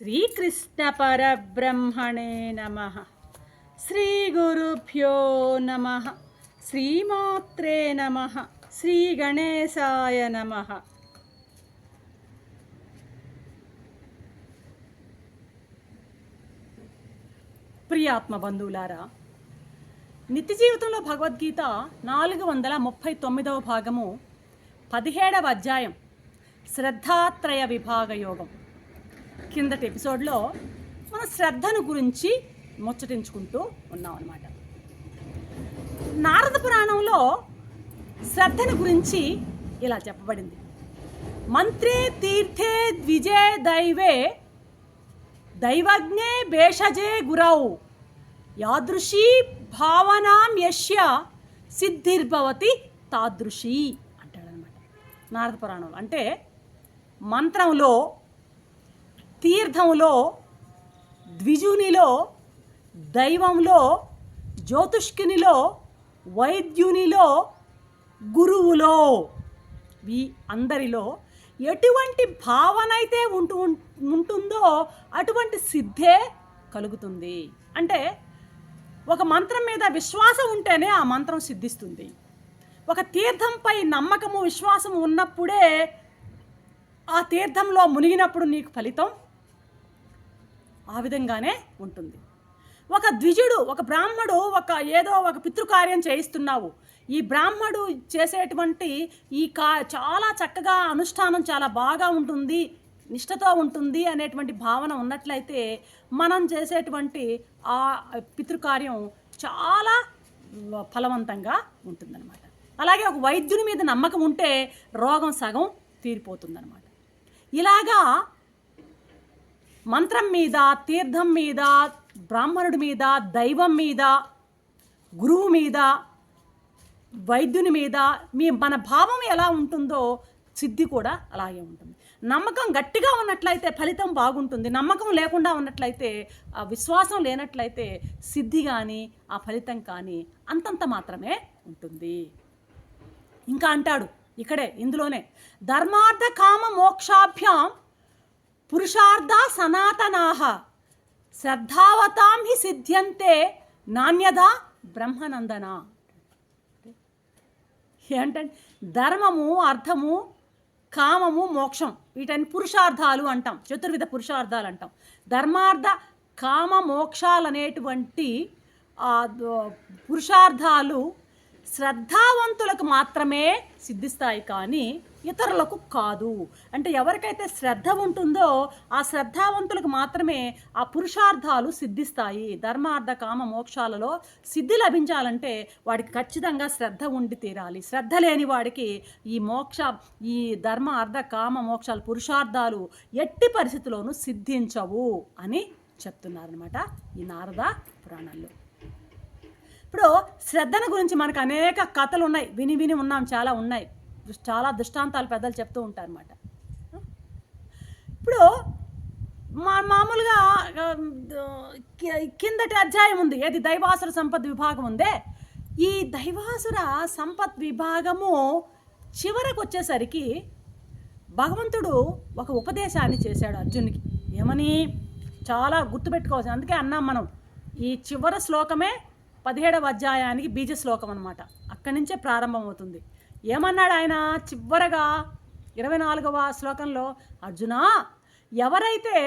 శ్రీకృష్ణ పరబ్రహ్మణే నమ. శ్రీ గురుభ్యో నమ. శ్రీమాత్రే నమ. శ్రీ గణేశాయ నమ. ప్రియాత్మ బంధువులారా నిత్య జీవితంలో భగవద్గీత నాలుగు వందల ముప్పై తొమ్మిదవ భాగము పదిహేడవ అధ్యాయం శ్రద్ధాత్రయ విభాగ యోగం కిందటి ఎపిసోడ్లో మన శ్రద్ధను గురించి ముచ్చటించుకుంటూ ఉన్నాం అన్నమాట నారద పురాణంలో శ్రద్ధను గురించి ఇలా చెప్పబడింది. మంత్రే తీర్థే ద్విజే దైవే దైవజ్ఞే భేషజే గురౌ యాదృశీ భావనాం యశ్య సిద్ధిర్భవతి తాదృశీ అంటాడనమాట నారద పురాణంలో అంటే మంత్రంలో తీర్థంలో ద్విజునిలో దైవంలో జ్యోతిష్కునిలో వైద్యునిలో గురువులో. ఈ అందరిలో ఎటువంటి భావన అయితే ఉంటూ ఉంటుందో అటువంటి సిద్ధే కలుగుతుంది. అంటే ఒక మంత్రం మీద విశ్వాసం ఉంటేనే ఆ మంత్రం సిద్ధిస్తుంది. ఒక తీర్థంపై నమ్మకము విశ్వాసము ఉన్నప్పుడే ఆ తీర్థంలో మునిగినప్పుడు నీకు ఫలితం ఆ విధంగానే ఉంటుంది. ఒక ద్విజుడు ఒక బ్రాహ్మడు ఒక ఏదో ఒక పితృకార్యం చేయిస్తున్నావు. ఈ బ్రాహ్మడు చేసేటువంటి ఈ కా చాలా చక్కగా అనుష్ఠానం చాలా బాగా ఉంటుంది నిష్ఠతో ఉంటుంది అనేటువంటి భావన ఉన్నట్లయితే మనం చేసేటువంటి ఆ పితృకార్యం చాలా ఫలవంతంగా ఉంటుందన్నమాట. అలాగే ఒక వైద్యుని మీద నమ్మకం ఉంటే రోగం సగం తీరిపోతుందన్నమాట. ఇలాగా మంత్రం మీద తీర్థం మీద బ్రాహ్మణుడి మీద దైవం మీద గురువు మీద వైద్యుని మీద మీ మన భావం ఎలా ఉంటుందో సిద్ధి కూడా అలాగే ఉంటుంది. నమ్మకం గట్టిగా ఉన్నట్లయితే ఫలితం బాగుంటుంది. నమ్మకం లేకుండా ఉన్నట్లయితే ఆ విశ్వాసం లేనట్లయితే సిద్ధి కానీ ఆ ఫలితం కానీ అంతంత మాత్రమే ఉంటుంది. ఇంకా అంటాడు ఇక్కడే ఇందులోనే ధర్మార్థ కామ మోక్షాభ్యాం పురుషార్థ సనాతనాహ శ్రద్ధావతాం హి సిద్ధ్యంతే నాణ్యదా బ్రహ్మనందన. ఏంటంటే ధర్మము అర్థము కామము మోక్షం వీటన్ని పురుషార్థాలు అంటాం. చతుర్విధ పురుషార్థాలు అంటాం. ధర్మార్థ కామ మోక్షాలు అనేటువంటి పురుషార్థాలు శ్రద్ధావంతులకు మాత్రమే సిద్ధిస్తాయి కానీ ఇతరులకు కాదు. అంటే ఎవరికైతే శ్రద్ధ ఉంటుందో ఆ శ్రద్ధావంతులకు మాత్రమే ఆ పురుషార్థాలు సిద్ధిస్తాయి. ధర్మార్థ కామ మోక్షాలలో సిద్ధి లభించాలంటే వాడికి ఖచ్చితంగా శ్రద్ధ ఉండి తీరాలి. శ్రద్ధ లేని వాడికి ఈ మోక్ష ఈ ధర్మ అర్థ కామ మోక్షాలు పురుషార్థాలు ఎట్టి పరిస్థితుల్లోనూ సిద్ధించవు అని చెప్తున్నారనమాట ఈ నారద పురాణాల్లో. ఇప్పుడు శ్రద్ధను గురించి మనకు అనేక కథలు ఉన్నాయి విని విని ఉన్నాం చాలా ఉన్నాయి. చాలా దృష్టాంతాలు పెద్దలు చెప్తూ ఉంటారు అనమాట ఇప్పుడు మా మామూలుగా కిందటి అధ్యాయం ఉంది. ఏది? దైవాసుర సంపద్ విభాగం ఉందే. ఈ దైవాసుర సంపత్ విభాగము చివరకు వచ్చేసరికి భగవంతుడు ఒక ఉపదేశాన్ని చేశాడు అర్జునికి ఏమని? చాలా గుర్తుపెట్టుకోవాల్సింది అందుకే అన్నాం మనం ఈ చివరి శ్లోకమే పదిహేడవ అధ్యాయానికి బీజ శ్లోకం అనమాట అక్కడి నుంచే ప్రారంభమవుతుంది. ఏమన్నాడు ఆయన చివరగా ఇరవై నాలుగవ శ్లోకంలో అర్జున ఎవరైతే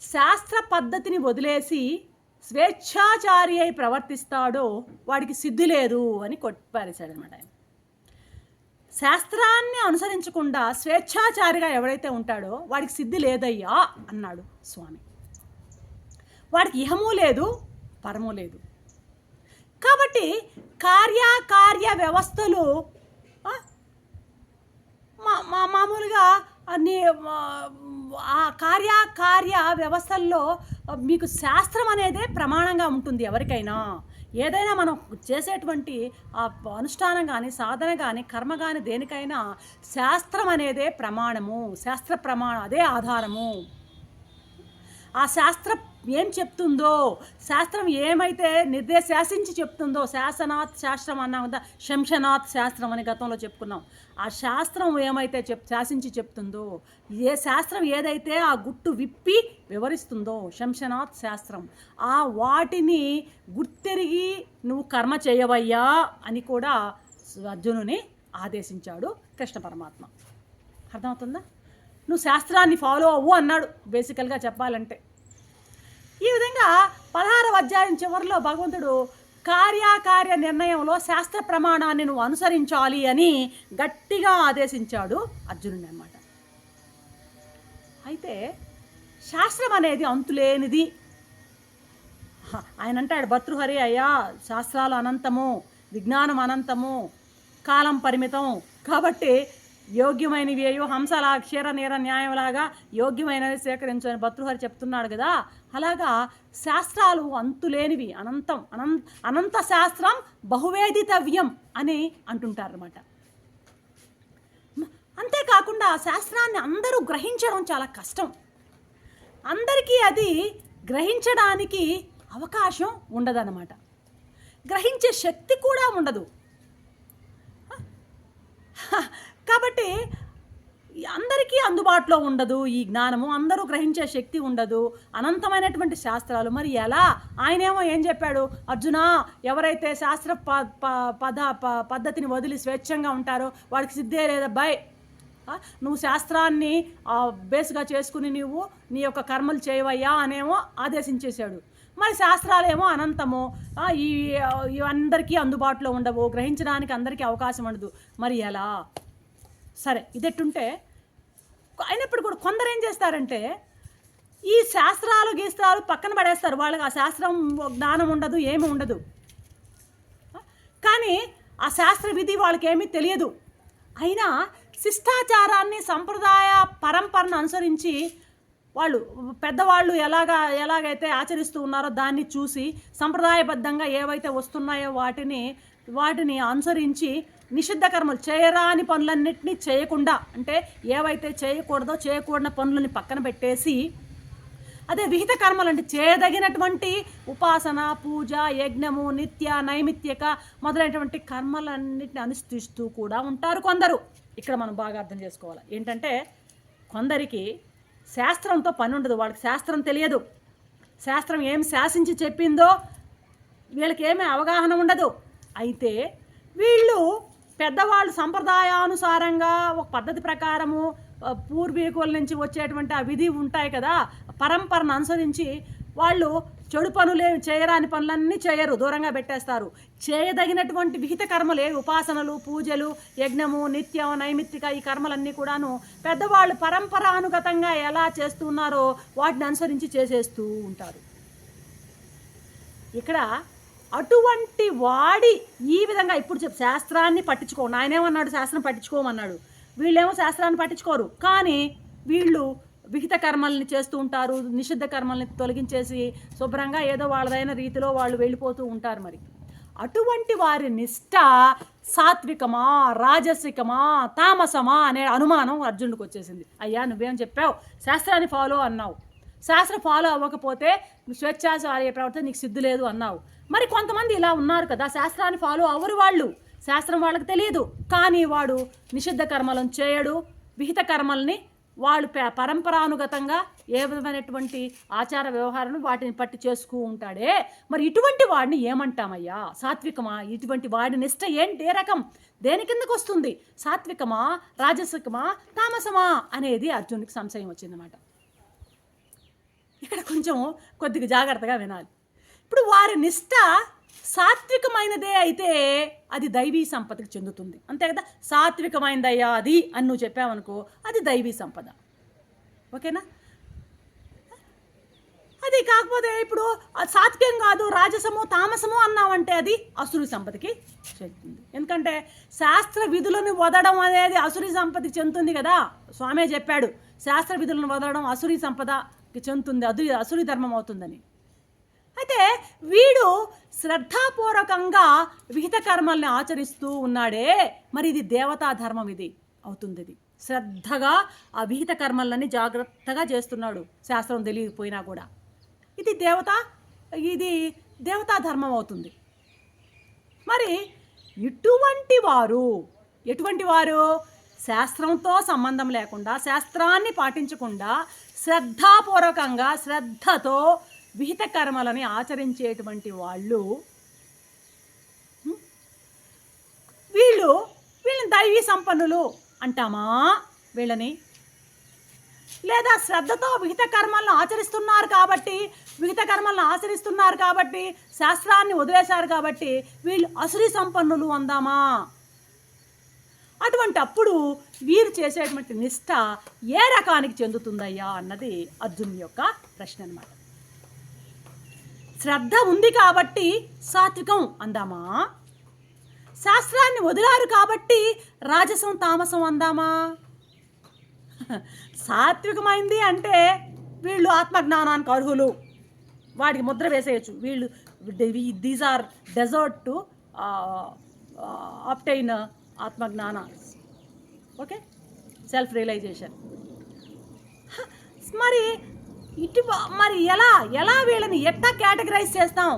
శాస్త్ర పద్ధతిని వదిలేసి స్వేచ్ఛాచారి అయి ప్రవర్తిస్తాడో వాడికి సిద్ధి లేదు అని కొట్టిపారేశాడు అనమాట ఆయన. శాస్త్రాన్ని అనుసరించకుండా స్వేచ్ఛాచారిగా ఎవడైతే ఉంటాడో వాడికి సిద్ధి లేదయ్యా అన్నాడు స్వామి. వాడికి ఇహము లేదు పరము లేదు. కాబట్టి కార్యకార్య వ్యవస్థలు మా- మామూలుగా అన్ని ఆ కార్యకార్య వ్యవస్థల్లో మీకు శాస్త్రం అనేదే ప్రమాణంగా ఉంటుంది ఎవరికైనా. ఏదైనా మనం చేసేటువంటి ఆ అనుష్ఠానం కానీ సాధన కానీ కర్మ కానీ దేనికైనా శాస్త్రం అనేదే ప్రమాణము శాస్త్ర ప్రమాణం అదే ఆధారము. ఆ శాస్త్ర ఏం చెప్తుందో? శాస్త్రం ఏమైతే నిర్దేశ శాసించి చెప్తుందో శాసనాథ్ శాస్త్రం అన్నాం కదా శంషనాథ్ శాస్త్రం అని గతంలో చెప్పుకున్నాం. ఆ శాస్త్రం ఏమైతే చెప్ శాసించి చెప్తుందో ఏ శాస్త్రం ఏదైతే ఆ గుట్టు విప్పి వివరిస్తుందో శంషనాథ్ శాస్త్రం ఆ వాటిని గుర్తెరిగి నువ్వు కర్మ చేయవయ్యా అని కూడా అర్జునుని ఆదేశించాడు కృష్ణ పరమాత్మ. అర్థమవుతుందా? నువ్వు శాస్త్రాన్ని ఫాలో అవ్వు అన్నాడు బేసికల్గా చెప్పాలంటే. ఈ విధంగా పదహారవ అధ్యాయం చివరిలో భగవంతుడు కార్యాకార్య నిర్ణయంలో శాస్త్ర ప్రమాణాన్ని నువ్వు అనుసరించాలి అని గట్టిగా ఆదేశించాడు అర్జునుని అన్నమాట. అయితే శాస్త్రం అనేది అంతులేనిది. ఆయన అంటాడు భర్తృహరి అయ్యా శాస్త్రాలు అనంతము విజ్ఞానం అనంతము కాలం పరిమితం. కాబట్టి యోగ్యమైనవి అయ్యో హంసలా క్షీర నీర న్యాయంలాగా యోగ్యమైనవి సేకరించని భర్తృహరి చెప్తున్నాడు కదా. అలాగా శాస్త్రాలు అంతులేనివి అనంతం అనంత అనంత శాస్త్రం బహువేదితవ్యం అని అంటుంటారనమాట అంతేకాకుండా శాస్త్రాన్ని అందరూ గ్రహించడం చాలా కష్టం. అందరికీ అది గ్రహించడానికి అవకాశం ఉండదన్నమాట. గ్రహించే శక్తి కూడా ఉండదు. కాబట్టి అందరికీ అందుబాటులో ఉండదు ఈ జ్ఞానము అందరూ గ్రహించే శక్తి ఉండదు అనంతమైనటువంటి శాస్త్రాలు. మరి ఎలా? ఆయనేమో ఏం చెప్పాడు? అర్జున ఎవరైతే శాస్త్ర ప ప- పద పద్ధతిని వదిలి స్వేచ్ఛంగా ఉంటారో వాడికి సిద్ధే లేదా బై నువ్వు శాస్త్రాన్ని బేస్గా చేసుకుని నీవు నీ యొక్క కర్మలు చేయవయ్యా అనేమో ఆదేశించేశాడు. మరి శాస్త్రాలేమో అనంతము. ఈ అందరికీ అందుబాటులో ఉండవు గ్రహించడానికి అందరికీ అవకాశం ఉండదు. మరి ఎలా? సరే ఇదెట్టుంటే అయినప్పుడు కూడా కొందరు ఏం చేస్తారంటే ఈ శాస్త్రాలు గీస్త్రాలు పక్కన పడేస్తారు. వాళ్ళకి ఆ శాస్త్రం జ్ఞానం ఉండదు ఏమి ఉండదు. కానీ ఆ శాస్త్ర విధి వాళ్ళకి ఏమీ తెలియదు. అయినా శిష్టాచారాన్ని సంప్రదాయ పరంపరను అనుసరించి వాళ్ళు పెద్దవాళ్ళు ఎలాగా ఎలాగైతే ఆచరిస్తూ ఉన్నారో దాన్ని చూసి సంప్రదాయబద్ధంగా ఏవైతే వస్తున్నాయో వాటిని వాటిని అనుసరించి నిషిద్ధ కర్మలు చేయరాని పనులన్నింటినీ చేయకుండా అంటే ఏవైతే చేయకూడదో చేయకూడని పనులని పక్కన పెట్టేసి అదే విహిత కర్మలు అంటే చేయదగినటువంటి ఉపాసన పూజ యజ్ఞము నిత్య నైమిత్యక మొదలైనటువంటి కర్మలన్నింటిని అనుష్ఠిస్తూ కూడా ఉంటారు కొందరు. ఇక్కడ మనం బాగా అర్థం చేసుకోవాలి. ఏంటంటే కొందరికి శాస్త్రంతో పని ఉండదు వాళ్ళకి శాస్త్రం తెలియదు. శాస్త్రం ఏం శాసించి చెప్పిందో వీళ్ళకి ఏమీ అవగాహన ఉండదు. అయితే వీళ్ళు పెద్దవాళ్ళు సంప్రదాయానుసారంగా ఒక పద్ధతి ప్రకారము పూర్వీకుల నుంచి వచ్చేటువంటి ఆ విధి ఉంటాయి కదా పరంపరను అనుసరించి వాళ్ళు చెడు పనులే చేయరాని పనులన్నీ చేయరు దూరంగా పెట్టేస్తారు. చేయదగినటువంటి విహిత కర్మలే ఉపాసనలు పూజలు యజ్ఞము నిత్యం నైమిత్తిక ఈ కర్మలన్నీ కూడాను పెద్దవాళ్ళు పరంపరానుగతంగా ఎలా చేస్తున్నారో వాటిని అనుసరించి చేసేస్తూ ఉంటారు. ఇక్కడ అటువంటి వాడి ఈ విధంగా ఇప్పుడు చెప్పు శాస్త్రాన్ని పట్టించుకో. ఆయనేమన్నాడు శాస్త్రం పట్టించుకోమన్నాడు. వీళ్ళేమో శాస్త్రాన్ని పట్టించుకోరు. కానీ వీళ్ళు విహిత కర్మల్ని చేస్తూ ఉంటారు. నిషిద్ధ కర్మల్ని తొలగించేసి శుభ్రంగా ఏదో వాళ్ళదైన రీతిలో వాళ్ళు వెళ్ళిపోతూ ఉంటారు మరి. అటువంటి వారి నిష్ట సాత్వికమా రాజసికమా తామసమా అనే అనుమానం అర్జునుడికి వచ్చేసింది. అయ్యా నువ్వేం చెప్పావు? శాస్త్రాన్ని ఫాలో అన్నావు. శాస్త్రం ఫాలో అవ్వకపోతే స్వేచ్ఛాచార్య ప్రవర్తన నీకు సిద్ధు లేదు అన్నావు. మరి కొంతమంది ఇలా ఉన్నారు కదా శాస్త్రాన్ని ఫాలో అవ్వరు వాళ్ళు. శాస్త్రం వాళ్ళకి తెలియదు. కానీ వాడు నిషిద్ధ కర్మలను చేయడు. విహిత కర్మల్ని వాళ్ళు పరంపరానుగతంగా ఏ విధమైనటువంటి ఆచార వ్యవహారాలను వాటిని పట్టి చేసుకు ఉంటాడే. మరి ఇటువంటి వాడిని ఏమంటామయ్యా? సాత్వికమా? ఇటువంటి వాడి నిష్ట ఏంటి? ఏ రకం? దేని కిందకు వస్తుంది? సాత్వికమా? రాజసికమా? తామసమా? అనేది అర్జునుడికి సంశయం వచ్చిందన్నమాట. ఇక్కడ కొంచెం కొద్దిగా జాగ్రత్తగా వినాలి. ఇప్పుడు వారి నిష్ట సాత్వికమైనదే అయితే అది దైవీ సంపదకి చెందుతుంది. అంతే కదా? సాత్వికమైనదయ్యా అది అని నువ్వు చెప్పావనుకో అది దైవీ సంపద. ఓకేనా? అది కాకపోతే ఇప్పుడు సాత్వికం కాదు రాజసము తామసము అన్నామంటే అది అసురు సంపదకి చెందుతుంది. ఎందుకంటే శాస్త్ర విధులను వదడం అనేది అసురి సంపదకి చెందుతుంది కదా? స్వామే చెప్పాడు శాస్త్ర విధులను వదలడం అసురి సంపదకి చెందుతుంది అది అసురి ధర్మం అవుతుందని. అయితే వీడు శ్రద్ధాపూర్వకంగా విహిత కర్మల్ని ఆచరిస్తూ ఉన్నాడే. మరి ఇది దేవతా ధర్మం ఇది అవుతుంది ఇది శ్రద్ధగా ఆ విహిత కర్మలని జాగ్రత్తగా చేస్తున్నాడు శాస్త్రం తెలియకపోయినా కూడా. ఇది దేవత ఇది దేవతా ధర్మం అవుతుంది. మరి ఇటువంటి వారు ఎటువంటి వారు? శాస్త్రంతో సంబంధం లేకుండా శాస్త్రాన్ని పాటించకుండా శ్రద్ధాపూర్వకంగా శ్రద్ధతో విహిత కర్మలని ఆచరించేటువంటి వాళ్ళు వీళ్ళు వీళ్ళని దైవీ సంపన్నులు అంటామా వీళ్ళని? లేదా శ్రద్ధతో విహిత కర్మలను ఆచరిస్తున్నారు కాబట్టి విహిత కర్మలను ఆచరిస్తున్నారు కాబట్టి శాస్త్రాన్ని వదిలేశారు కాబట్టి వీళ్ళు అసురి సంపన్నులు అందామా? అటువంటి అప్పుడు వీరు చేసేటువంటి నిష్ఠ ఏ రకానికి చెందుతుందయ్యా అన్నది అర్జున్ యొక్క ప్రశ్న అనమాట శ్రద్ధ ఉంది కాబట్టి సాత్వికం అందామా? శాస్త్రాన్ని వదిలారు కాబట్టి రాజసం తామసం అందామా? సాత్వికమైంది అంటే వీళ్ళు ఆత్మజ్ఞానానికి అర్హులు. వాడికి ముద్ర వేసేయచ్చు. వీళ్ళు these are desired to obtain ఆత్మజ్ఞాన. ఓకే? సెల్ఫ్ రియలైజేషన్ మరి ఇటు మరి ఎలా ఎలా వీళ్ళని ఎట్లా కేటగరైజ్ చేస్తాం?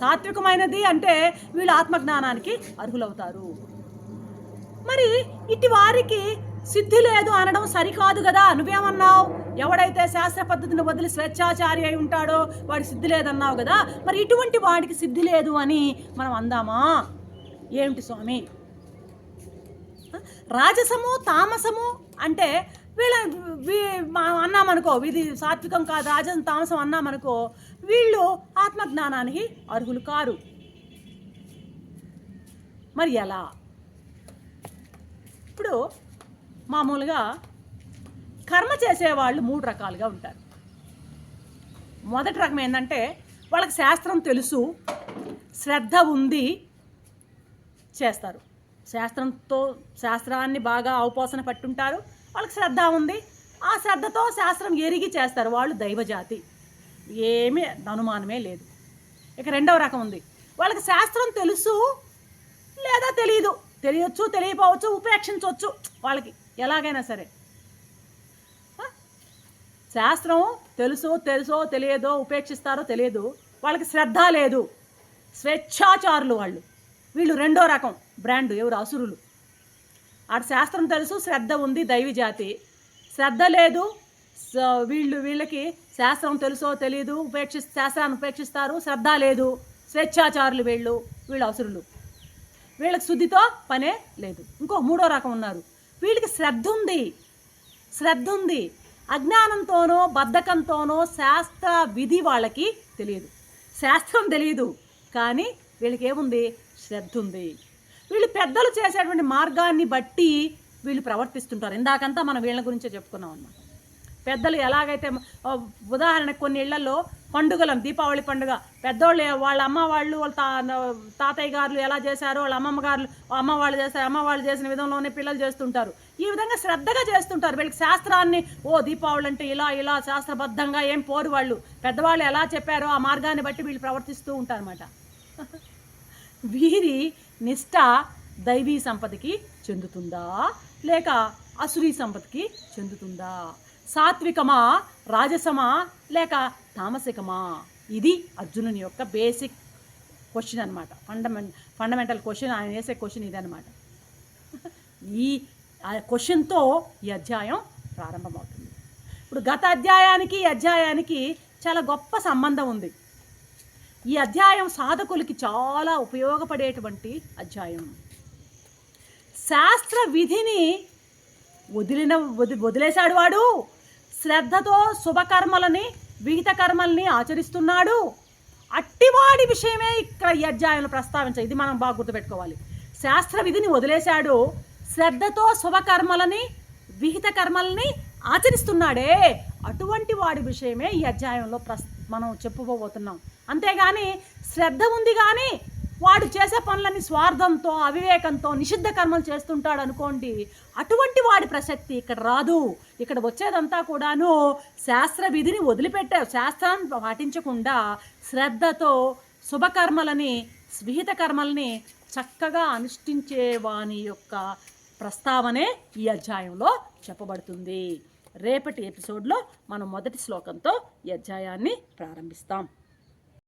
సాత్వికమైనది అంటే వీళ్ళు ఆత్మజ్ఞానానికి అర్హులవుతారు. మరి ఇటు వారికి సిద్ధి లేదు అనడం సరికాదు కదా నువ్వేమన్నావు? ఎవడైతే శాస్త్ర పద్ధతిని వదిలి స్వేచ్ఛాచారి అయి ఉంటాడో వాడి సిద్ధి లేదన్నావు కదా మరి ఇటువంటి వాడికి సిద్ధి లేదు అని మనం అందామా? ఏమిటి స్వామి? రాజసము తామసము అంటే వీళ్ళ వీ- అన్నామనుకో ఇది సాత్వికం కాదు రాజసం తామసం అన్నామనుకో వీళ్ళు ఆత్మజ్ఞానానికి అర్హులు కారు. మరి ఎలా? ఇప్పుడు మామూలుగా కర్మ చేసేవాళ్ళు మూడు రకాలుగా ఉంటారు. మొదటి రకం ఏంటంటే వాళ్ళకి శాస్త్రం తెలుసు శ్రద్ధ ఉంది చేస్తారు. శాస్త్రంతో శాస్త్రాన్ని బాగా అవపోసన పట్టుంటారు. వాళ్ళకి శ్రద్ధ ఉంది. ఆ శ్రద్ధతో శాస్త్రం ఎరిగి చేస్తారు వాళ్ళు దైవజాతి. ఏమీ అనుమానమే లేదు. ఇక రెండవ రకం ఉంది. వాళ్ళకి శాస్త్రం తెలుసు లేదా తెలియదు తెలియచ్చు తెలియపోవచ్చు ఉపేక్షించవచ్చు వాళ్ళకి ఎలాగైనా సరే. శాస్త్రం తెలుసో తెలుసో తెలియదో ఉపేక్షిస్తారో తెలియదు. వాళ్ళకి శ్రద్ధ లేదు. స్వేచ్ఛాచారులు వాళ్ళు. వీళ్ళు రెండో రకం. బ్రాండ్ ఎవరు? అసురులు. ఆడ శాస్త్రం తెలుసు శ్రద్ధ ఉంది దైవి జాతి. శ్రద్ధ లేదు వీళ్ళు వీళ్ళకి శాస్త్రం తెలుసో తెలియదు ఉపేక్షి శాస్త్రాన్ని ఉపేక్షిస్తారు శ్రద్ధ లేదు స్వేచ్ఛాచారులు వీళ్ళు వీళ్ళు అవసరులు వీళ్ళకి శుద్ధితో పనే లేదు. ఇంకో మూడో రకం ఉన్నారు. వీళ్ళకి శ్రద్ధ ఉంది. శ్రద్ధ ఉంది. అజ్ఞానంతోనో బద్ధకంతోనో శాస్త్ర విధి వాళ్ళకి తెలియదు. శాస్త్రం తెలియదు కానీ వీళ్ళకి ఏముంది? శ్రద్ధ ఉంది. వీళ్ళు పెద్దలు చేసేటువంటి మార్గాన్ని బట్టి వీళ్ళు ప్రవర్తిస్తుంటారు. ఇందాకంతా మనం వీళ్ళ గురించే చెప్పుకున్నాం అన్నమాట. పెద్దలు ఎలాగైతే ఉదాహరణకు కొన్ని ఇళ్ళలో పండుగలం దీపావళి పండుగ. పెద్దోళ్ళు వాళ్ళ అమ్మ వాళ్ళు వాళ్ళ తా తాతయ్య గారులు ఎలా చేశారో వాళ్ళ అమ్మమ్మ గారులు అమ్మ వాళ్ళు చేస్తారు అమ్మ వాళ్ళు చేసిన విధంలోనే పిల్లలు చేస్తుంటారు. ఈ విధంగా శ్రద్ధగా చేస్తుంటారు. వీళ్ళకి శాస్త్రాన్ని ఓ దీపావళి అంటే ఇలా ఇలా శాస్త్రబద్ధంగా ఏం పోరు వాళ్ళు. పెద్దవాళ్ళు ఎలా చెప్పారో ఆ మార్గాన్ని బట్టి వీళ్ళు ప్రవర్తిస్తూ ఉంటారన్నమాట. వీరి నిష్ట దైవీ సంపదకి చెందుతుందా? లేక అసురీ సంపదకి చెందుతుందా? సాత్వికమా? రాజసమా? లేక తామసికమా? ఇది అర్జునుని యొక్క బేసిక్ క్వశ్చన్ అనమాట ఫండమెంట్ ఫండమెంటల్ క్వశ్చన్ ఆయన వేసే క్వశ్చన్ ఇదనమాట ఈ క్వశ్చన్తో ఈ అధ్యాయం ప్రారంభమవుతుంది. ఇప్పుడు గత అధ్యాయానికి ఈ అధ్యాయానికి చాలా గొప్ప సంబంధం ఉంది. ఈ అధ్యాయం సాధకులకి చాలా ఉపయోగపడేటువంటి అధ్యాయం. శాస్త్ర విధిని వదిలిన వది వదిలేశాడు వాడు. శ్రద్ధతో శుభకర్మలని విహిత కర్మల్ని ఆచరిస్తున్నాడు. అట్టివాడి విషయమే ఇక్కడ ఈ అధ్యాయంలో ప్రస్తావించాయి ఇది మనం బాగా గుర్తుపెట్టుకోవాలి. శాస్త్ర విధిని వదిలేశాడు. శ్రద్ధతో శుభకర్మలని విహిత కర్మల్ని ఆచరిస్తున్నాడే. అటువంటి వాడి విషయమే ఈ అధ్యాయంలో ప్రస్ మనం చెప్పుకోబోతున్నాం. అంతేగాని శ్రద్ధ ఉంది కానీ వాడు చేసే పనులన్నీ స్వార్థంతో అవివేకంతో నిషిద్ధ కర్మలు చేస్తుంటాడు అనుకోండి అటువంటి వాడి ప్రసక్తి ఇక్కడ రాదు. ఇక్కడ వచ్చేదంతా కూడాను శాస్త్ర విధిని వదిలిపెట్టారు శాస్త్రాన్ని పాటించకుండా శ్రద్ధతో శుభకర్మలని స్విహిత కర్మల్ని చక్కగా అనుష్ఠించే వాని యొక్క ప్రస్తావనే ఈ అధ్యాయంలో చెప్పబడుతుంది. రేపటి ఎపిసోడ్లో మనం మొదటి శ్లోకంతో ఈ అధ్యాయాన్ని ప్రారంభిస్తాం.